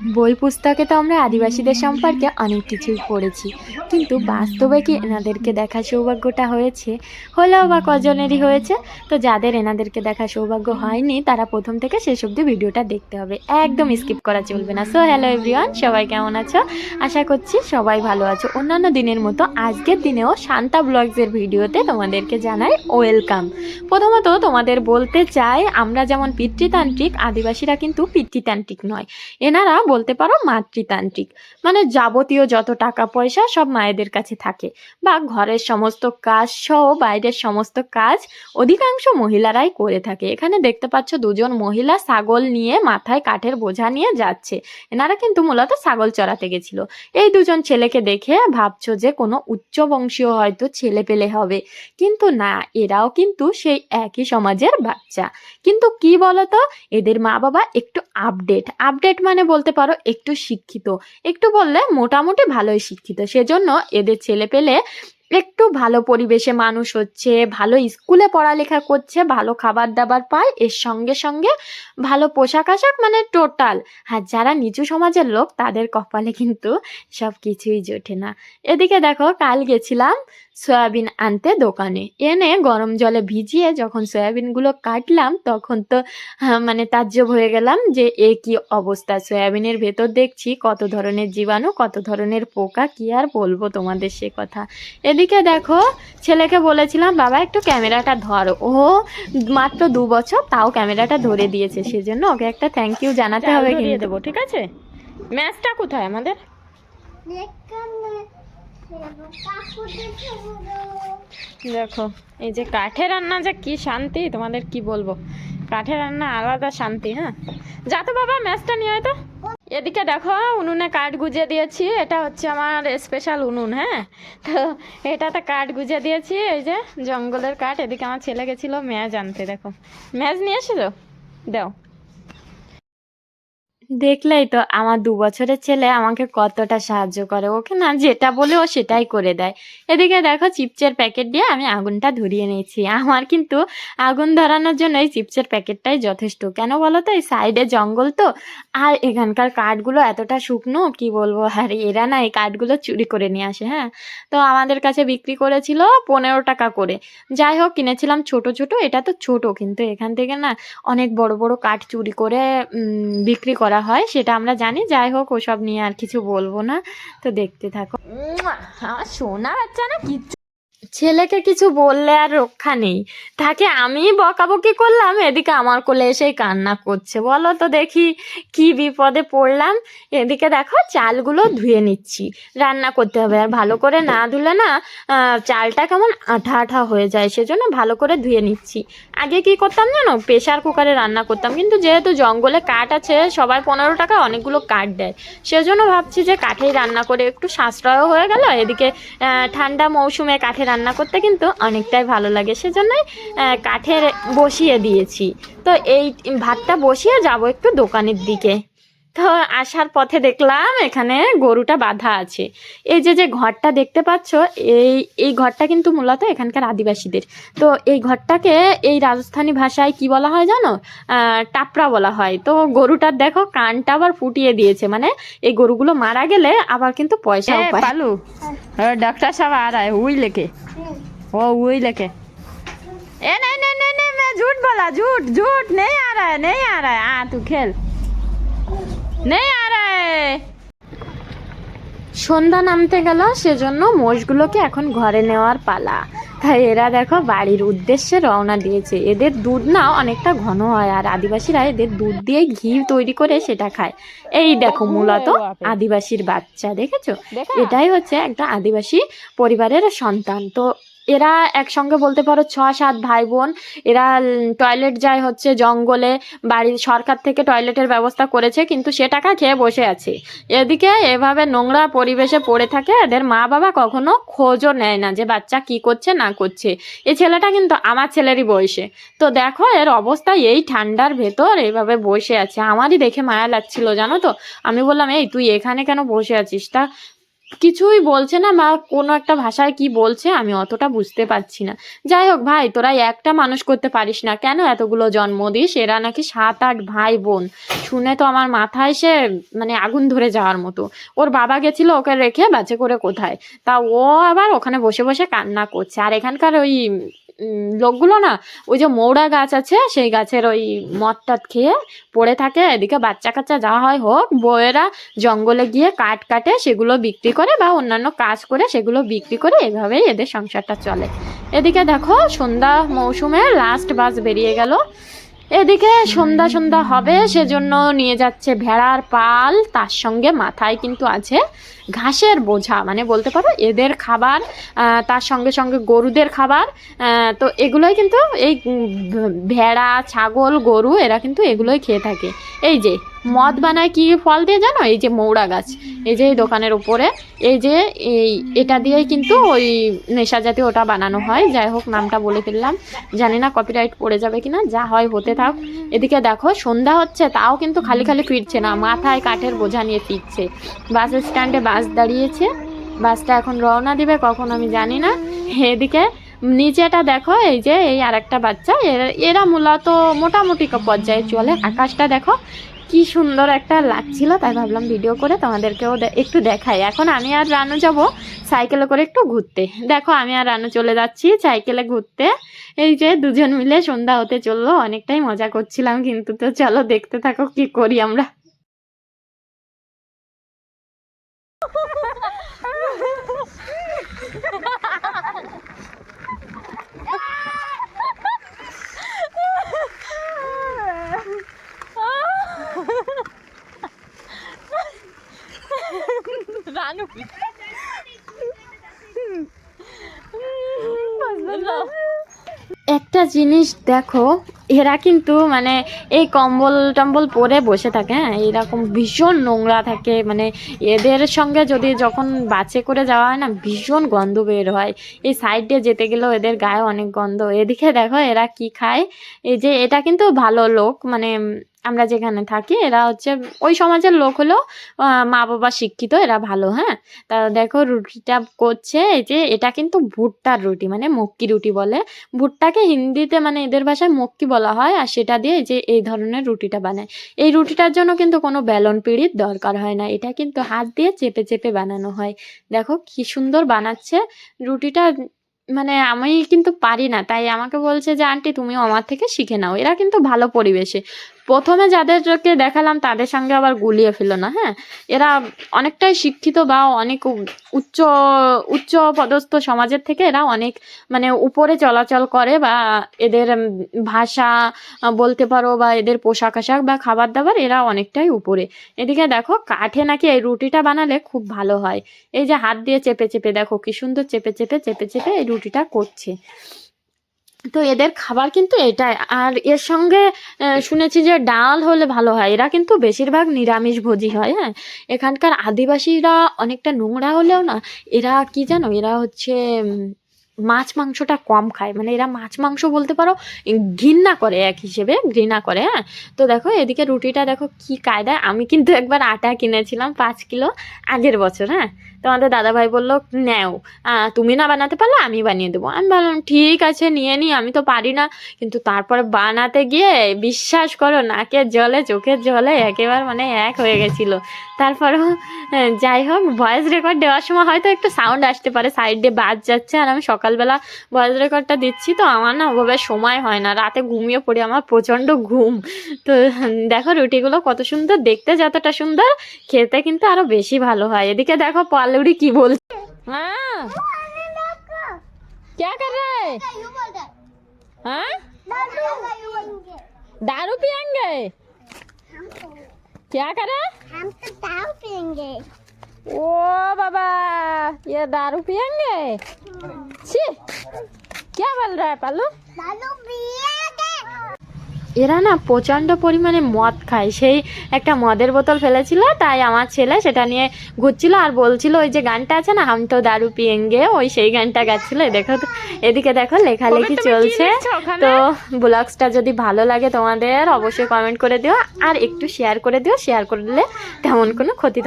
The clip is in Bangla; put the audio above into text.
বই পুস্তকে তো আমরা আদিবাসীদের সম্পর্কে অনেক কিছুই পড়েছি। কিন্তু বাস্তবে কি এনাদেরকে দেখা সৌভাগ্যটা হয়েছে? হলেও বা কজনেরই হয়েছে? তো যাদের এনাদেরকে দেখা সৌভাগ্য হয়নি, তারা প্রথম থেকে শেষ অবধি ভিডিওটা দেখতে হবে। একদম স্কিপ করা চলবে না। সো হ্যালো এভরিওয়ান সবাই কেমন আছো? আশা করছি সবাই ভালো আছো। অন্যান্য দিনের মতো আজকের দিনেও শান্তা ব্লগসের ভিডিওতে তোমাদেরকে জানাই ওয়েলকাম। প্রথমত তোমাদের বলতে চাই, আমরা যেমন পিতৃতান্ত্রিক, আদিবাসীরা কিন্তু পিতৃতান্ত্রিক নয়। এনারা বলতে পারো মাতৃতান্ত্রিক। মানে যাবতীয় যত টাকা পয়সা সব মায়েদের কাছে থাকে বা ঘরের সমস্ত কাজ সহ বাইরের সমস্ত কাজ অধিকাংশ মহিলারাই করে থাকে। এখানে দেখতে পাচ্ছ দুজন মহিলা ছাগল নিয়ে মাথায় কাঠের বোঝা নিয়ে যাচ্ছে। এনারা কিন্তু মূলত ছাগল চড়াতে গেছিল। এই দুজন ছেলেকে দেখে ভাবছ যে কোনো উচ্চ বংশীয় হয়তো ছেলে পেলে হবে। কিন্তু না, এরাও কিন্তু সেই একই সমাজের বাচ্চা। কিন্তু কি বলতো? এদের মা বাবা একটু আপডেট আপডেট মানে বলতে পারো একটু শিক্ষিত। একটু বললে মোটামুটি ভালোই শিক্ষিত। সেজন্য এদের ছেলে পেলে একটু ভালো পরিবেশে মানুষ হচ্ছে, ভালো স্কুলে পড়ালেখা করছে, ভালো খাবার দাবার পায়, এর সঙ্গে সঙ্গে ভালো পোশাক আশাক মানে টোটাল আর যারা নিচু সমাজের লোক তাদের কপালে কিন্তু সব কিছুই জোটে না। এদিকে দেখো, কাল গেছিলাম সয়াবিন আনতে দোকানে। এনে গরম জলে ভিজিয়ে যখন সয়াবিনগুলো কাটলাম তখন তো হ্যাঁ, মানে তাজ্জব হয়ে গেলাম যে এ কি অবস্থা? সয়াবিনের ভেতর দেখছি কত ধরনের জীবাণু কত ধরনের পোকা কি আর বলব তোমাদের সে কথা। এদিকে দেখো ছেলেকে বলেছিলাম বাবা একটু ক্যামেরাটা ধরো। ও মাত্র দু বছর তাও ক্যামেরাটা ধরে দিয়েছে সেজন্য ওকে একটা থ্যাংক ইউ জানাতে হবে দিয়ে দেবো ঠিক আছে? ম্যাচটা কোথায় আমাদের? দেখো, এই যে কাঠে রান্না যে কি শান্তি, তোমাদের কি বলব? কাঠে রান্না আলাদা শান্তি হ্যাঁ? যা তো বাবা, ম্যাচটা নিয়ে তো। এদিকে দেখো, উনুনে কাঠ গুজে দিয়েছি, এটা হচ্ছে আমার স্পেশাল উনুন হ্যাঁ? তো এটাতে কাঠ গুজে দিয়েছি, এই যে জঙ্গলের কাঠ, এদিকে আমার ছেলে গেছিল ম্যাচ আনতে, দেখো। ম্যাচ নিয়ে এসেছ? দাও। দেখলেই তো আমার দু বছরের ছেলে আমাকে কতটা সাহায্য করে। ওকে না যেটা বলে ও সেটাই করে দেয়। এদিকে দেখো চিপসের প্যাকেট দিয়ে আমি আগুনটা ধরিয়ে নিয়েছি। আমার কিন্তু আগুন ধরানোর জন্য এই চিপসের প্যাকেটটাই যথেষ্ট। কেন বলো তো? এই সাইডে জঙ্গল তো। আর এখানকার কাঠগুলো এতটা শুকনো, কি বলব? আর এরা না এই কাঠগুলো চুরি করে নিয়ে আসে হ্যাঁ? তো আমাদের কাছে বিক্রি করেছিল পনেরো টাকা করে। যাই হোক, কিনেছিলাম ছোট ছোট। এটা তো ছোট, কিন্তু এখান থেকে না অনেক বড় বড় কাঠ চুরি করে বিক্রি করা হয়, সেটা আমরা জানি। যাই হোক, ওসব নিয়ে আর কিছু বলব না। তো দেখতে থাকো। আমার সোনা না কিচ্ছু ছেলেকে কিছু বললে আর রক্ষা নেই। তাকে আমি বকাবকি করলাম, এদিকে আমার কোলে এসেই কান্না করছে। বলো তো দেখি কি বিপদে পড়লাম। এদিকে দেখো, চালগুলো ধুয়ে নিচ্ছি। রান্না করতে হবে আর ভালো করে না ধুলে না চালটা কেমন আঠা আঠা হয়ে যায়, সেজন্য ভালো করে ধুয়ে নিচ্ছি। আগে কি করতাম জানো প্রেশার কুকারে রান্না করতাম। কিন্তু যেহেতু জঙ্গলে কাঠ আছে, সবাই পনেরো টাকা অনেকগুলো কাঠ দেয়। সেজন্য ভাবছি যে কাঠেই রান্না করে একটু সাশ্রয়ও হয়ে গেল। এদিকে ঠান্ডা মৌসুমে কাঠে রান্না করতে কিন্তু অনেকটাই ভালো লাগে। সেজন্যই কাঠের বসিয়ে দিয়েছি। তো এই ভাতটা বসিয়ে যাব একটু দোকানের দিকে। তো আসার পথে দেখলাম এখানে গরুটা বাঁধা আছে। এই যে যে ঘরটা দেখতে পাচ্ছ এই এই ঘরটা কিন্তু মূলত এখানকার আদিবাসীদের। তো এই ঘরটাকে এই রাজস্থানী ভাষায় কি বলা হয় জানো? টাপরা বলা হয়। তো গরুটার দেখো কানটা আবার ফুটিয়ে দিয়েছে। মানে এই গরুগুলো মারা গেলে আবার কিন্তু পয়সা পালু ডাক্তার সাহেব আর আয় উই ও উই লেখে। এ নে নাই নাই নাই ঝুট বলা ঝুট ঝুট নেই আর নেই আর আ তু খেল। নেই আরে। সন্ধ্যা নামতে গেল সেজন্য মোষগুলোকে এখন ঘরে নেওয়ার পালা। তাই এরা দেখো বাড়ির উদ্দেশ্যে রওনা দিয়েছে। এদের দুধ না অনেকটা ঘন হয় আর আদিবাসীরা এদের দুধ দিয়ে ঘি তৈরি করে সেটা খায়। এই দেখো মূলত আদিবাসীর বাচ্চা দেখেছ? এটাই হচ্ছে একটা আদিবাসী পরিবারের সন্তান। তো এরা একসঙ্গে বলতে পারো ছ, সাত ভাই বোন। এরা টয়লেট যায় হচ্ছে জঙ্গলে, বাড়ির, সরকার থেকে টয়লেটের ব্যবস্থা করেছে, কিন্তু সে টাকা খেয়ে বসে আছে। এদিকে এভাবে নোংরা পরিবেশে পড়ে থাকে, এদের মা বাবা কখনো খোঁজও নেয় না যে বাচ্চা কি করছে, না করছে। এই ছেলেটা কিন্তু আমার ছেলেরই বয়সে। তো দেখো, এর অবস্থা এই ঠান্ডার ভেতর এইভাবে বসে আছে। আমারই দেখে মায়া লাগছিল, জানো তো? আমি বললাম, এই, তুই এখানে কেন বসে আছিস? তা কিছুই বলছে না, মা, কোনো একটা ভাষায় কি বলছে আমি অতটা বুঝতে পারছি না। যাই হোক ভাই, তোরা একটা মানুষ করতে পারিস না। কেন এতগুলো জন্ম দিস? এরা নাকি সাত, আট ভাই বোন। শুনে তো আমার মাথায় সে মানে আগুন ধরে যাওয়ার মতো। ওর বাবা গেছিল ওকে রেখে, বাজে করে কোথায়? তা ও আবার ওখানে বসে বসে কান্না করছে। আর এখানকার ওই লোকগুলো না, ওই যে মৌড়া গাছ আছে, সেই গাছের ওই মদ টদ খেয়ে পড়ে থাকে। এদিকে বাচ্চা কাচ্চা যা হয় হোক, বউয়েরা জঙ্গলে গিয়ে কাঠ কাটে, সেগুলো বিক্রি করে বা অন্যান্য কাজ করে সেগুলো বিক্রি করে এভাবেই এদের সংসারটা চলে। এদিকে দেখো, সন্ধ্যা মৌসুমে লাস্ট বাস বেরিয়ে গেল। এদিকে সন্ধ্যা সন্ধ্যা হবে, সেজন্য নিয়ে যাচ্ছে ভেড়ার পাল, তার সঙ্গে মাথায় কিন্তু আছে ঘাসের বোঝা মানে বলতে পারো এদের খাবার তার সঙ্গে সঙ্গে গরুদের খাবার তো এগুলোই কিন্তু এই ভেড়া, ছাগল, গরু, এরা কিন্তু এগুলোই খেয়ে থাকে। এই যে মদ বানায় কি ফল দিয়ে জানো? এই যে মৌড়া গাছ। এই যে দোকানের উপরে। এই যে এই, এটা দিয়েই কিন্তু ওই নেশা জাতীয় ওটা বানানো হয়। যাই হোক, নামটা বলে ফেললাম। জানি না কপিরাইট পড়ে যাবে কিনা, যা হয় হতে থাক। এদিকে দেখো, সন্ধ্যা হচ্ছে, তাও কিন্তু খালি খালি ফিরছে না। মাথায় কাঠের বোঝা নিয়ে ফিরছে। বাস স্ট্যান্ডে বাস দাঁড়িয়েছে। বাসটা এখন রওনা দিবে, কখন আমি জানি না। এদিকে নিচেটা দেখো, এই যে, এই আর একটা বাচ্চা। এরা এরা মূলত মোটামুটি পর্যায়ে চলে। আকাশটা দেখো কি সুন্দর একটা লাগছিল, তাই ভাবলাম ভিডিও করে তোমাদেরকেও একটু দেখাই। এখন আমি আর রানু যাব সাইকেলে করে একটু ঘুরতে। দেখো, আমি আর রানু চলে যাচ্ছি সাইকেলে ঘুরতে। এই যে দুজন মিলে সন্ধ্যা হতে চলল, অনেকটাই মজা করছিলাম কিন্তু তো চলো দেখতে থাকো কি করি আমরা। একটা জিনিস দেখো, এরা কিন্তু মানে এই কম্বল টম্বল পরে বসে থাকে হ্যাঁ? এরকম ভীষণ নোংরা থাকে মানে এদের সঙ্গে যদি যখন বাসে করে যাওয়া হয় না, ভীষণ গন্ধ বের হয়। এই সাইডে যেতে গেলেও এদের গায়ে অনেক গন্ধ। এদিকে দেখো এরা কি খায়? এই যে এটা কিন্তু ভালো লোক মানে আমরা যেখানে থাকি এরা হচ্ছে ওই সমাজের লোক আহ, মা বাবা শিক্ষিত এরা ভালো হ্যাঁ? তা দেখো রুটিটা করছে এই যে এটা কিন্তু ভুট্টার রুটি মানে মক্কি রুটি বলে। ভুট্টাকে হিন্দিতে মানে এদের ভাষায় মক্কি বলা হয় আর সেটা দিয়ে যে এই ধরনের রুটিটা বানায়। এই রুটিটার জন্য কিন্তু কোনো বেলন পিড়ির দরকার হয় না এটা কিন্তু হাত দিয়ে চেপে চেপে বানানো হয়। দেখো কি সুন্দর বানাচ্ছে রুটিটা মানে আমি কিন্তু পারি না তাই আমাকে বলছে যে আন্টি তুমিও আমার থেকে শিখে নাও। এরা কিন্তু ভালো পরিবেশে। প্রথমে যাদেরকে দেখালাম, তাদের সঙ্গে আবার গুলিয়ে ফেলো না হ্যাঁ? এরা অনেকটাই শিক্ষিত বা অনেক উচ্চ উচ্চ পদস্থ সমাজের থেকে এরা অনেক মানে উপরে চলাচল করে বা এদের ভাষা বলতে পারো বা এদের পোশাক আশাক বা খাবার দাবার এরা অনেকটাই উপরে। এদিকে দেখো, কাঠে নাকি এই রুটিটা বানালে খুব ভালো হয়। এই যে হাত দিয়ে চেপে চেপে দেখো, কি সুন্দর চেপে চেপে চেপে চেপে এই রুটিটা করছে। তো এদের খাবার কিন্তু এটাই। আর এর সঙ্গে শুনেছি যে ডাল হলে ভালো হয়। এরা কিন্তু বেশিরভাগ নিরামিষ ভোজী হয় হ্যাঁ? এখানকার আদিবাসীরা অনেকটা নোংরা হলেও না, এরা কি জানো? এরা হচ্ছে মাছ মাংসটা কম খায়। মানে এরা মাছ মাংস বলতে পারো ঘৃণা করে এক হিসেবে, ঘৃণা করে হ্যাঁ? তো দেখো, এদিকে রুটিটা দেখো কি কায়দায়। আমি কিন্তু একবার আটা কিনেছিলাম পাঁচ কিলো আগের বছর হ্যাঁ? তোমাদের দাদাভাই বলল, নেও তুমি না বানাতে পারলে আমি বানিয়ে দেবো। আমি বললাম, ঠিক আছে, নিয়ে নিই আমি তো পারি না। কিন্তু তারপরে বানাতে গিয়ে বিশ্বাস করো নাকের জলে চোখের জলে একেবারে মানে এক হয়ে গেছিল। তারপরেও যাই হোক ভয়েস রেকর্ড দেওয়ার সময় হয়তো একটু সাউন্ড আসতে পারে সাইডে বাজ যাচ্ছে। আর আমি সকালবেলা ভয়েস রেকর্ডটা দিচ্ছি, তো আমার না ওভাবে সময় হয় না। রাতে ঘুমিয়ে পড়ি, আমার প্রচণ্ড ঘুম। তো, দেখো রুটিগুলো কত সুন্দর, দেখতে যতটা সুন্দর, খেতে কিন্তু আরও বেশি ভালো হয়। এদিকে দেখো पालुड़ी की बोल हाँ। क्या कर रहा है? हाँ? दारू पियेंगे? क्या करे? हम तो दारू पियेंगे। ओ बाबा ये दारू पियेंगे? छी। क्या बोल रहा है पालू? दारू पिए এরা না প্রচণ্ড পরিমাণে মদ খায়। সেই একটা মদের বোতল ফেলেছিল তাই আমার ছেলে সেটা নিয়ে ঘুরছিল আর বলছিল ওই যে গানটা আছে না হাম তো দারু পিয়েঙ্গে ওই সেই গানটা গাচ্ছিল। দেখো তো এদিকে দেখো লেখালেখি চলছে। তো ব্লগসটা যদি ভালো লাগে তোমাদের অবশ্যই কমেন্ট করে দিও। আর একটু শেয়ার করে দিও শেয়ার করে দিলে তেমন কোনো ক্ষতি